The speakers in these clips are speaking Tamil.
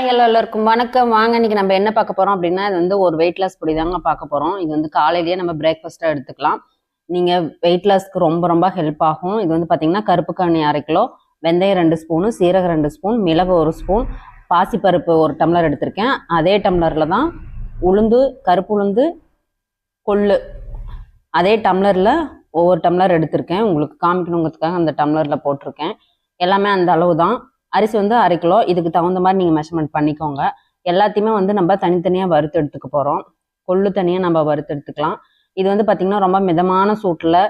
ஹாய் ஹலோ எல்லாருக்கும். வணக்கம். வாங்க இன்னைக்கு நம்ம என்ன பார்க்க போறோம் அப்படின்னா இது வந்து ஒரு வெயிட் லாஸ் பொடி தாங்க பார்க்க போறோம். இது வந்து காலையிலேயே நம்ம பிரேக்ஃபாஸ்ட்டாக எடுத்துக்கலாம். நீங்க வெயிட் லாஸ்க்கு ரொம்ப ரொம்ப ஹெல்ப் ஆகும். இது வந்து பார்த்தீங்கன்னா கருப்பு கண்ணி அரை கிலோ வெந்தயம் ரெண்டு ஸ்பூனு சீரகம் ரெண்டு ஸ்பூன் மிளகு ஒரு ஸ்பூன் பாசிப்பருப்பு ஒரு டம்ளர் எடுத்திருக்கேன். அதே டம்ளரில் தான் உளுந்து கருப்பு உளுந்து கொள்ளு. அதே டம்ளரில் ஒவ்வொரு டம்ளர் எடுத்திருக்கேன். உங்களுக்கு காமிக்கணுங்கிறதுக்காக அந்த டம்ளரில் போட்டிருக்கேன். எல்லாமே அந்த அளவு தான். அரிசி வந்து அரை கிலோ. இதுக்கு தகுந்த மாதிரி நீங்கள் மெஷர்மெண்ட் பண்ணிக்கோங்க. எல்லாத்தையுமே வந்து நம்ம தனித்தனியாக வறுத்து எடுத்துக்க போகிறோம் கொள்ளு தனியாக நம்ம வறுத்து எடுத்துக்கலாம். இது வந்து பார்த்திங்கன்னா ரொம்ப மிதமான சூட்டில்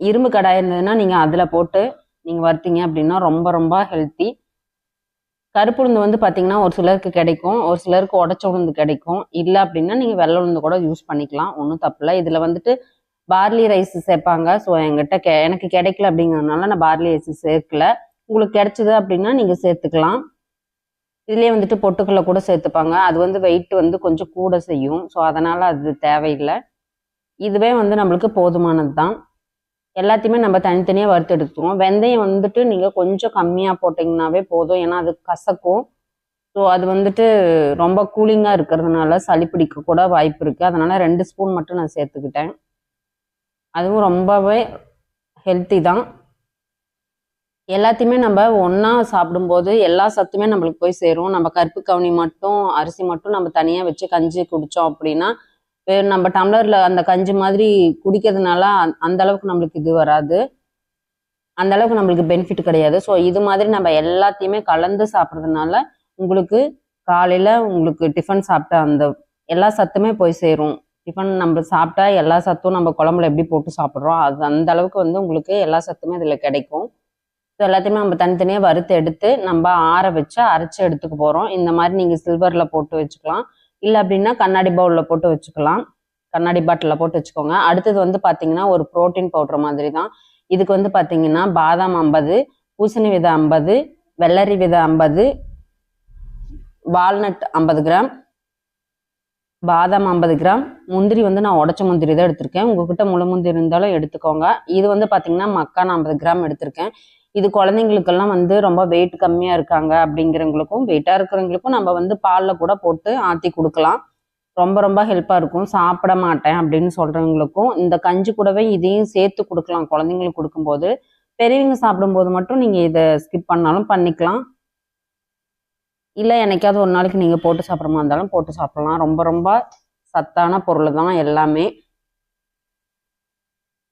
இரும்பு கடாய் இருந்ததுன்னா நீங்கள் அதில் போட்டு நீங்கள் வறுத்தீங்க அப்படின்னா ரொம்ப ரொம்ப ஹெல்த்தி கருப்புளுந்து வந்து பார்த்தீங்கன்னா ஒரு சிலருக்கு கிடைக்கும். ஒரு சிலருக்கு உடச்ச உளுந்து கிடைக்கும். இல்லை அப்படின்னா நீங்கள் வெள்ளை உளுந்து கூட யூஸ் பண்ணிக்கலாம். ஒன்றும் தப்பில்லை இதில் வந்துட்டு பார்லி ரைஸ் சேர்ப்பாங்க. ஸோ என்கிட்ட கெ எனக்கு கிடைக்கல அப்படிங்கிறதுனால நான் பார்லி ரைஸ் சேர்க்கல. உங்களுக்கு கிடைச்சது அப்படின்னா நீங்கள் சேர்த்துக்கலாம். இதுலேயே வந்துட்டு பொட்டுக்கல்லை கூட சேர்த்துப்பாங்க. அது வந்து வெயிட் வந்து கொஞ்சம் கூட செய்யும். ஸோ அதனால் அது தேவையில்லை. இதுவே வந்து நம்மளுக்கு போதுமானது தான் எல்லாத்தையுமே நம்ம தனித்தனியாக வறுத்து எடுத்துக்குவோம். வெந்தயம் வந்துட்டு நீங்கள் கொஞ்சம் கம்மியாக போட்டிங்கனாவே போதும். ஏன்னா அது கசக்கும். ஸோ அது வந்துட்டு ரொம்ப கூலிங்காக இருக்கிறதுனால சளி பிடிக்க கூட வாய்ப்பு இருக்குது அதனால் ரெண்டு ஸ்பூன் மட்டும் நான் சேர்த்துக்கிட்டேன். அதுவும் ரொம்பவே ஹெல்த்தி தான். எல்லாத்தையுமே நம்ம ஒன்றா சாப்பிடும்போது எல்லா சத்துமே நம்மளுக்கு போய் சேரும். நம்ம கருப்பு கவுனி மட்டும் அரிசி மட்டும் நம்ம தனியாக வச்சு கஞ்சி குடித்தோம் அப்படின்னா வே- நம்ம டம்ளரில் அந்த கஞ்சி மாதிரி குடிக்கிறதுனால அந்த- அந்த அளவுக்கு நம்மளுக்கு இது வராது. அந்த அளவுக்கு நம்மளுக்கு பெனிஃபிட் கிடையாது. ஸோ இது மாதிரி நம்ம எல்லாத்தையுமே கலந்து சாப்பிட்றதுனால உங்களுக்கு காலையில் உங்களுக்கு டிஃபன் சாப்பிட்ட அந்த எல்லா சத்துமே போய் சேரும். டிஃபன் நம்ம சாப்பிட்டா எல்லா சத்தும் நம்ம குழம்புல எப்படி போட்டு சாப்பிட்றோம் அது அந்த அளவுக்கு வந்து உங்களுக்கு எல்லா சத்துமே இதில் கிடைக்கும். ஸோ எல்லாத்தையுமே நம்ம தனித்தனியாக வறுத்து எடுத்து நம்ம ஆற வச்சு அரைச்சி எடுத்துக்க போகிறோம் இந்த மாதிரி நீங்கள் சில்வரில் போட்டு வச்சுக்கலாம். இல்லை அப்படின்னா கண்ணாடி பவுலில் போட்டு வச்சுக்கலாம். கண்ணாடி பாட்டிலில் போட்டு வச்சுக்கோங்க. அடுத்தது வந்து பார்த்தீங்கன்னா ஒரு ப்ரோட்டீன் பவுடர் மாதிரி தான். இதுக்கு வந்து பார்த்தீங்கன்னா பாதாம் ஐம்பது பூசணி விதை ஐம்பது வெள்ளரி விதை ஐம்பது வால்நட் ஐம்பது கிராம் பாதாம் ஐம்பது கிராம். முந்திரி வந்து நான் உடச்ச முந்திரி தான் எடுத்திருக்கேன். உங்ககிட்ட முழு முந்திரி இருந்தாலும் எடுத்துக்கோங்க. இது வந்து பார்த்தீங்கன்னா மக்கான் ஐம்பது கிராம் எடுத்திருக்கேன். இது குழந்தைங்களுக்கெல்லாம் வந்து ரொம்ப வெயிட் கம்மியாக இருக்காங்க அப்படிங்கிறவங்களுக்கும் வெயிட்டாக இருக்கிறவங்களுக்கும் நம்ம வந்து பாலில் கூட போட்டு ஆற்றி கொடுக்கலாம். ரொம்ப ரொம்ப ஹெல்ப்பாக இருக்கும். சாப்பிட மாட்டேன் அப்படின்னு சொல்கிறவங்களுக்கும் இந்த கஞ்சி கூடவே இதையும் சேர்த்து கொடுக்கலாம். குழந்தைங்களுக்கு கொடுக்கும்போது பெரியவங்க சாப்பிடும்போது மட்டும் நீங்கள் இதை ஸ்கிப் பண்ணாலும் பண்ணிக்கலாம். இல்லை எனக்காவது ஒரு நாளைக்கு நீங்கள் போட்டு சாப்பிட்றமா இருந்தாலும் போட்டு சாப்பிடலாம். ரொம்ப ரொம்ப சத்தான பொருள் தான் எல்லாமே.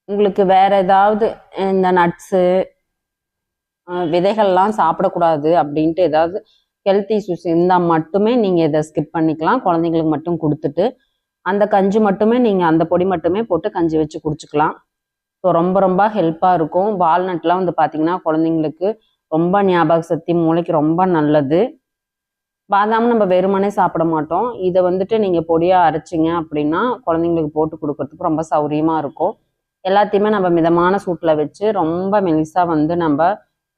உங்களுக்கு வேற ஏதாவது இந்த நட்ஸு விதைகள்லாம் சாப்பிடக்கூடாது அப்படின்ட்டு ஏதாவது ஹெல்த் இஷ்யூஸ் இருந்தால் மட்டுமே நீங்கள் இதை ஸ்கிப் பண்ணிக்கலாம். குழந்தைங்களுக்கு மட்டும் கொடுத்துட்டு அந்த கஞ்சி மட்டுமே நீங்கள் அந்த பொடி மட்டுமே போட்டு கஞ்சி வச்சு குடிச்சுக்கலாம். ஸோ ரொம்ப ரொம்ப ஹெல்ப்பாக இருக்கும். வால்நட்லாம் வந்து பார்த்திங்கன்னா குழந்தைங்களுக்கு ரொம்ப ஞாபக சக்தி மூளைக்கு ரொம்ப நல்லது. பாதாம் நம்ம வெறுமனே சாப்பிட மாட்டோம். இதை வந்துட்டு நீங்கள் பொடியாக அரைச்சிங்க அப்படின்னா குழந்தைங்களுக்கு போட்டு கொடுக்கறதுக்கு ரொம்ப சௌரியமாக இருக்கும். எல்லாத்தையுமே நம்ம மிதமான சூட்டில் வச்சு ரொம்ப மெலிசாக வந்து நம்ம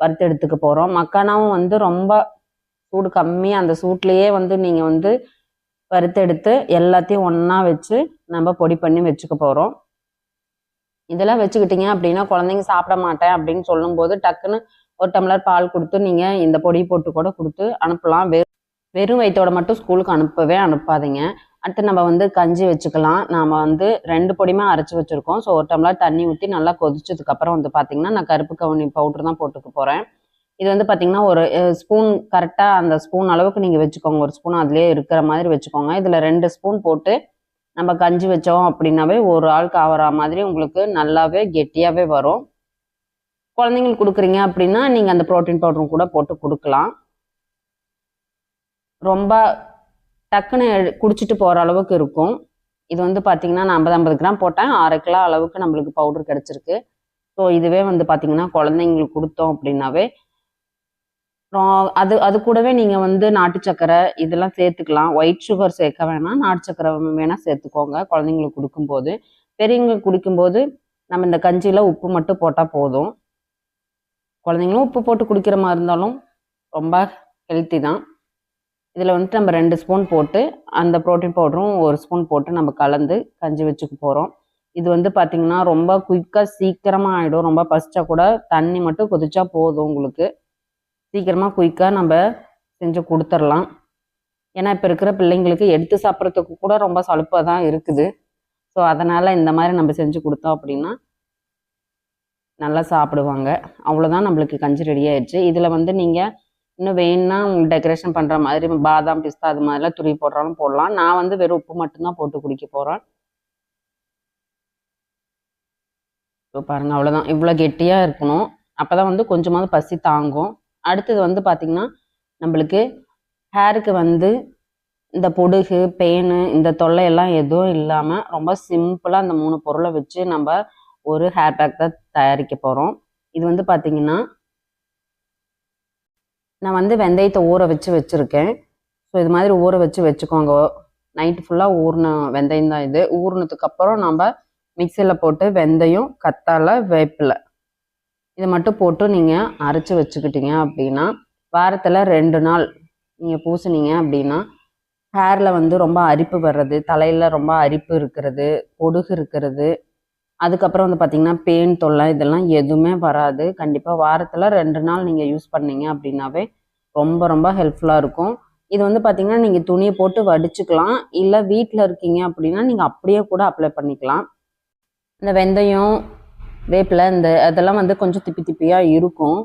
வறுத்து எடுத்துக்க போகிறோம் மக்கானாவும் வந்து ரொம்ப சூடு கம்மி. அந்த சூட்லேயே வந்து நீங்கள் வந்து வறுத்தெடுத்து எல்லாத்தையும் ஒன்றா வச்சு நம்ம பொடி பண்ணி வச்சுக்க போகிறோம் இதெல்லாம் வச்சுக்கிட்டீங்க அப்படின்னா குழந்தைங்க சாப்பிட மாட்டேன் அப்படின்னு சொல்லும்போது டக்குன்னு ஒரு டம்ளர் பால் கொடுத்து நீங்கள் இந்த பொடி போட்டு கூட கொடுத்து அனுப்பலாம். வெறும் வெறும் வயிற்றோட மட்டும் ஸ்கூலுக்கு அனுப்பவே அனுப்பாதீங்க. அடுத்து நம்ம வந்து கஞ்சி வச்சுக்கலாம். நாம் வந்து ரெண்டு பொடியுமே அரைச்சி வச்சுருக்கோம். ஸோ ஒரு டம்ளர் தண்ணி ஊற்றி நல்லா கொதிச்சதுக்கப்புறம் வந்து பார்த்திங்கன்னா நான் கருப்பு கவுனி பவுடர் தான் போட்டுக்க போகிறேன் இது வந்து பார்த்திங்கன்னா ஒரு ஸ்பூன் கரெக்டாக அந்த ஸ்பூன் அளவுக்கு நீங்கள் வச்சுக்கோங்க. ஒரு ஸ்பூன் அதுலேயே இருக்கிற மாதிரி வச்சுக்கோங்க. இதில் ரெண்டு ஸ்பூன் போட்டு நம்ம கஞ்சி வச்சோம் அப்படின்னாவே ஒரு ஆளுக்கு ஆகிற மாதிரி உங்களுக்கு நல்லாவே கெட்டியாகவே வரும். குழந்தைங்களுக்கு கொடுக்குறீங்க அப்படின்னா நீங்கள் அந்த ப்ரோட்டீன் பவுடரும் கூட போட்டு கொடுக்கலாம். ரொம்ப டக்குன்னு எடு- குடிச்சிட்டு போகிற அளவுக்கு இருக்கும். இது வந்து பார்த்தீங்கன்னா நான் ஐம்பது ஐம்பது கிராம் போட்டேன். அரை கிலோ அளவுக்கு நம்மளுக்கு பவுடர் கிடச்சிருக்கு. ஸோ இதுவே வந்து பார்த்தீங்கன்னா குழந்தைங்களுக்கு கொடுத்தோம் அப்படின்னாவே அப்புறம் அது அது கூடவே நீங்கள் வந்து நாட்டு சக்கரை இதெல்லாம் சேர்த்துக்கலாம். ஒயிட் சுகர் சேர்க்க வேணாம். நாட்டு சக்கரை வேணால் சேர்த்துக்கோங்க. குழந்தைங்களுக்கு கொடுக்கும்போது. பெரியவங்களுக்கு குடிக்கும்போது நம்ம இந்த கஞ்சியில் உப்பு மட்டும் போட்டால் போதும். குழந்தைங்களும் உப்பு போட்டு குடிக்கிற மாதிரி இருந்தாலும் ரொம்ப ஹெல்த்தி தான். இதில் வந்துட்டு நம்ம ரெண்டு ஸ்பூன் போட்டு அந்த ப்ரோட்டீன் பவுடரும் ஒரு ஸ்பூன் போட்டு நம்ம கலந்து கஞ்சி வச்சுக்க போகிறோம் இது வந்து பார்த்திங்கன்னா ரொம்ப குயிக்காக சீக்கிரமாக ஆகிடும் ரொம்ப பசிச்சா கூட தண்ணி மட்டும் கொதிச்சா போதும் உங்களுக்கு. சீக்கிரமாக குயிக்காக நம்ம செஞ்சு கொடுத்துர்லாம் ஏன்னா இப்போ இருக்கிற பிள்ளைங்களுக்கு எடுத்து சாப்பிட்றதுக்கு கூட ரொம்ப சலுப்பாக தான் இருக்குது. ஸோ அதனால் இந்த மாதிரி நம்ம செஞ்சு கொடுத்தோம் அப்படின்னா நல்லா சாப்பிடுவாங்க. அவ்வளோதான் நம்மளுக்கு கஞ்சி ரெடி ஆயிடுச்சு. இதில் வந்து நீங்கள் இன்னும் வேணும்னா உங்களுக்கு டெக்கரேஷன் பண்ணுற மாதிரி பாதாம் பிஸ்தா அது மாதிரிலாம் துருவி போடுறாலும் போடலாம். நான் வந்து வெறும் உப்பு மட்டும்தான் போட்டு குடிக்க போகிறேன் இப்போ பாருங்கள் அவ்வளோதான் இவ்வளோ கெட்டியாக இருக்கணும். அப்போ தான் வந்து கொஞ்சமாவது பசி தாங்கும். அடுத்தது வந்து பார்த்திங்கன்னா நம்மளுக்கு ஹேருக்கு வந்து இந்த பொடுகு பேனு இந்த தொல்லையெல்லாம் எதுவும் இல்லாமல் ரொம்ப சிம்பிளாக அந்த மூணு பொருளை வச்சு நம்ம ஒரு ஹேர் பேக் தான் தயாரிக்க போகிறோம் இது வந்து பார்த்திங்கன்னா நான் வந்து வெந்தயத்தை ஊற வச்சு வச்சுருக்கேன். ஸோ இது மாதிரி ஊற வச்சு வச்சுக்கோங்க. நைட்டு ஃபுல்லாக ஊறின வெந்தயம் தான் இது. ஊறினதுக்கப்புறம் நம்ம மிக்சியில் போட்டு வெந்தயம் கத்தாழை வேப்பிலை. இதை மட்டும் போட்டு நீங்கள் அரைச்சி வச்சுக்கிட்டீங்க அப்படின்னா வாரத்தில் ரெண்டு நாள் நீங்கள் பூசினீங்க அப்படின்னா ஹேரில் வந்து ரொம்ப அரிப்பு வர்றது தலையில் ரொம்ப அரிப்பு இருக்கிறது பொடுகு இருக்கிறது அதுக்கப்புறம் வந்து பார்த்திங்கன்னா பேன் தொல்லை இதெல்லாம் எதுவுமே வராது. கண்டிப்பாக வாரத்தில் ரெண்டு நாள் நீங்கள் யூஸ் பண்ணீங்க அப்படின்னாவே ரொம்ப ரொம்ப ஹெல்ப்ஃபுல்லாக இருக்கும். இது வந்து பார்த்திங்கன்னா நீங்கள் துணியை போட்டு வடிச்சுக்கலாம். இல்லை வீட்டில் இருக்கீங்க அப்படின்னா நீங்கள் அப்படியே கூட அப்ளை பண்ணிக்கலாம். இந்த வெந்தயம் வேப்பில் இந்த அதெல்லாம் வந்து கொஞ்சம் திப்பி திப்பியாக இருக்கும்.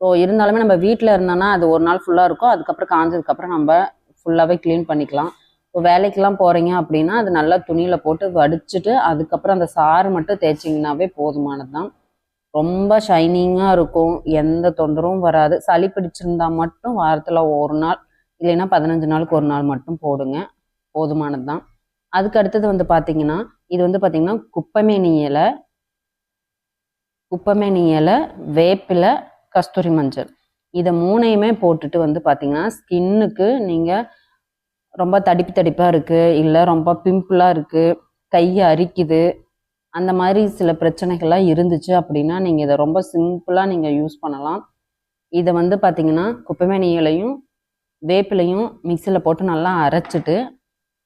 ஸோ இருந்தாலுமே நம்ம வீட்டில் இருந்தோன்னா அது ஒரு நாள் ஃபுல்லாக இருக்கும். அதுக்கப்புறம் காஞ்சதுக்கப்புறம் நம்ம ஃபுல்லாகவே க்ளீன் பண்ணிக்கலாம். இப்போ வேலைக்கெல்லாம் போகிறீங்க அப்படின்னா அது நல்லா துணியில் போட்டு வடிச்சிட்டு அதுக்கப்புறம் அந்த சாறு மட்டும் தேய்ச்சிங்கனாவே போதுமானது தான் ரொம்ப ஷைனிங்காக இருக்கும். எந்த தொந்தரவும் வராது. சளி பிடிச்சிருந்தா மட்டும் வாரத்தில் ஒரு நாள் இல்லைன்னா பதினஞ்சு நாளுக்கு ஒரு நாள் மட்டும் போடுங்க. போதுமானது தான் அதுக்கு அடுத்தது வந்து பார்த்தீங்கன்னா இது வந்து பார்த்தீங்கன்னா குப்பமேனி இலை குப்பமேனி இலை வேப்பிலை கஸ்தூரி மஞ்சள். இதை மூணையுமே போட்டுட்டு வந்து பார்த்தீங்கன்னா ஸ்கின்னுக்கு நீங்கள் ரொம்ப தடிப்பு தடிப்பாக இருக்குது இல்லை ரொம்ப பிம்பிளாக இருக்குது கையை அரிக்குது. அந்த மாதிரி சில பிரச்சனைகள்லாம் இருந்துச்சு அப்படின்னா நீங்கள் இதை ரொம்ப சிம்பிளாக நீங்கள் யூஸ் பண்ணலாம். இதை வந்து பார்த்தீங்கன்னா குப்பைமேனி இலையும் வேப்பிலையும் மிக்சியில் போட்டு நல்லா அரைச்சிட்டு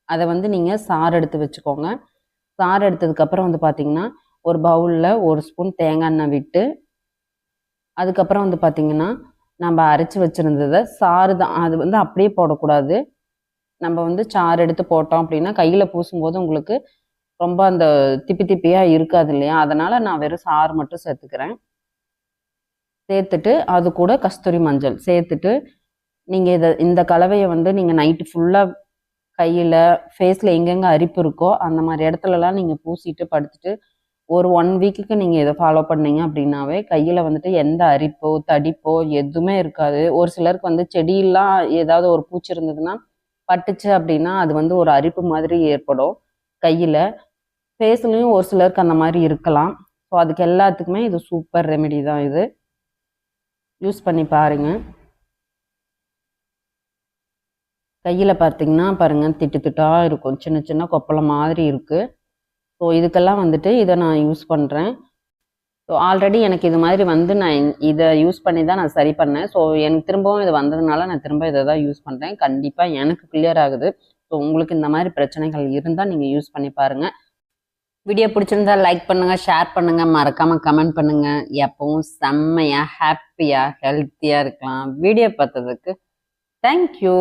அதை வந்து நீங்கள் சாறு எடுத்து வச்சுக்கோங்க. சாறு எடுத்ததுக்கப்புறம் வந்து பார்த்திங்கன்னா ஒரு பவுலில் ஒரு ஸ்பூன் தேங்காய் எண்ணெய் விட்டு அதுக்கப்புறம் வந்து பார்த்திங்கன்னா நம்ம அரைச்சி வச்சுருந்ததை சாறு தான் அது வந்து அப்படியே போடக்கூடாது. நம்ம வந்து சாறு எடுத்து போட்டோம் அப்படின்னா கையில் பூசும்போது உங்களுக்கு ரொம்ப அந்த திப்பி திப்பியாக இருக்காது இல்லையா? அதனால் நான் வெறும் சாறு மட்டும் சேர்த்துக்கிறேன். சேர்த்துட்டு அது கூட கஸ்தூரி மஞ்சள் சேர்த்துட்டு நீங்கள் இதை இந்த கலவையை வந்து நீங்கள் நைட்டு ஃபுல்லாக கையில் ஃபேஸில் எங்கெங்கே அரிப்பு இருக்கோ அந்த மாதிரி இடத்துலலாம் நீங்கள் பூசிட்டு படுத்துட்டு ஒரு ஒன் வீக்குக்கு நீங்கள் இதை ஃபாலோ பண்ணீங்க அப்படின்னாவே கையில் வந்துட்டு எந்த அரிப்போ தடிப்போ எதுவுமே இருக்காது. ஒரு சிலருக்கு வந்து செடியெல்லாம் ஏதாவது ஒரு பூச்சி இருந்ததுன்னா பட்டுச்சு அப்படின்னா அது வந்து ஒரு அரிப்பு மாதிரி ஏற்படும். கையில் ஃபேஸ்லேயும் ஒரு சிலருக்கு அந்த மாதிரி இருக்கலாம். ஸோ அதுக்கு எல்லாத்துக்குமே இது சூப்பர் ரெமெடி தான் இது. யூஸ் பண்ணி பாருங்கள் கையில் பார்த்தீங்கன்னா பாருங்கள் திட்டு திட்டாக இருக்கும். சின்ன சின்ன கொப்பளை மாதிரி இருக்குது ஸோ இதுக்கெல்லாம் வந்துட்டு இதை நான் யூஸ் பண்ணுறேன் ஸோ ஆல்ரெடி எனக்கு இது மாதிரி வந்து நான் இதை யூஸ் பண்ணி தான் நான் சரி பண்ணேன். ஸோ எனக்கு திரும்பவும் இது வந்ததுனால நான் திரும்ப இதை தான் யூஸ் பண்ணுறேன் கண்டிப்பாக எனக்கு கிளியர் ஆகுது. ஸோ உங்களுக்கு இந்த மாதிரி பிரச்சனைகள் இருந்தால் நீங்கள் யூஸ் பண்ணி பாருங்கள் வீடியோ பிடிச்சிருந்தா லைக் பண்ணுங்கள் ஷேர் பண்ணுங்கள் மறக்காமல் கமெண்ட் பண்ணுங்கள் எப்பவும் செம்மையாக ஹாப்பியாக ஹெல்த்தியாக இருக்கலாம். வீடியோ பார்த்ததுக்கு தேங்க்யூ